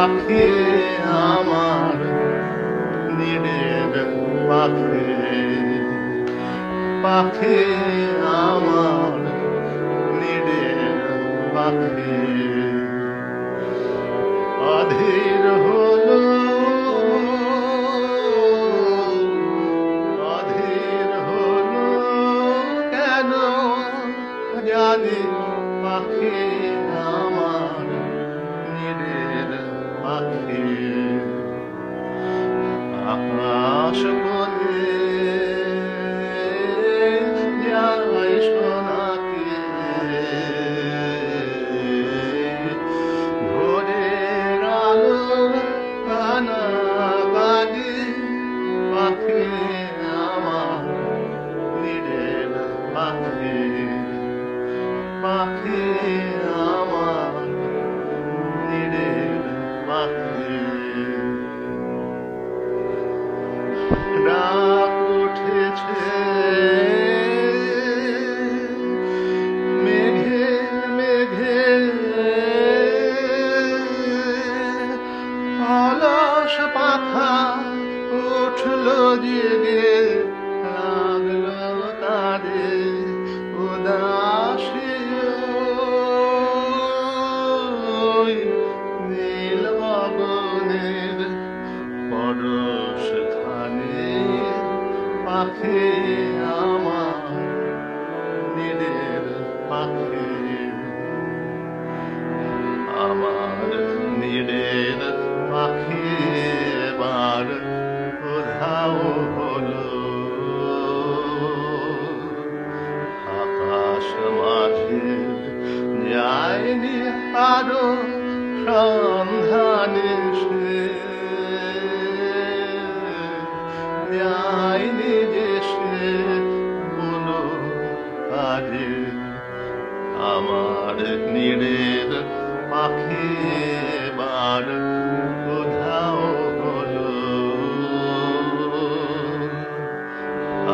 পাখি আমার নিরের পাখি পাখি আমার নিরের পাখি অধীর হলো অধীর হলো, কেন জানি পাখি আমার পাখি আকাশ নিরের পাখি আমার নীলের পাখি। আমার নীলের পাখি এবার কোথাও হলো। আকাশ মাঝে যায়নি আরও সন্ধানে কাজে আমার নীড়ের পাখি এবার কোথাও হলো।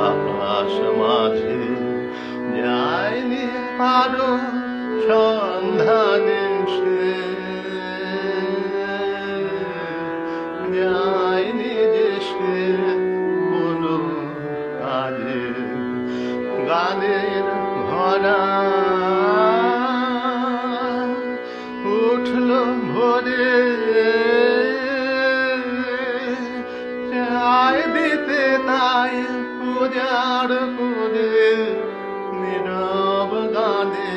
আকাশ মাঝে যায়নি আরও সন্ধানে সে। যায়নি সে কোনো কাজে। গানের ভরা। উঠল ভোরে। চাই দিতে তাই পূজার করে নীরব গানে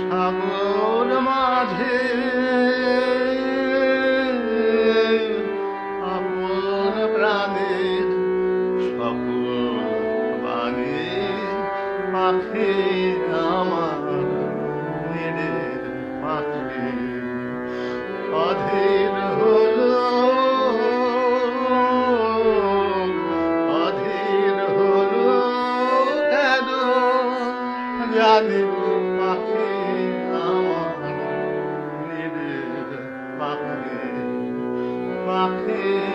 সাগর মাঝে রাখে আমার মেয়েদের পাখে। অধীর হল অধীর হল, কেন জানি পাখি আমার মেয়েদের পাখে। পাখে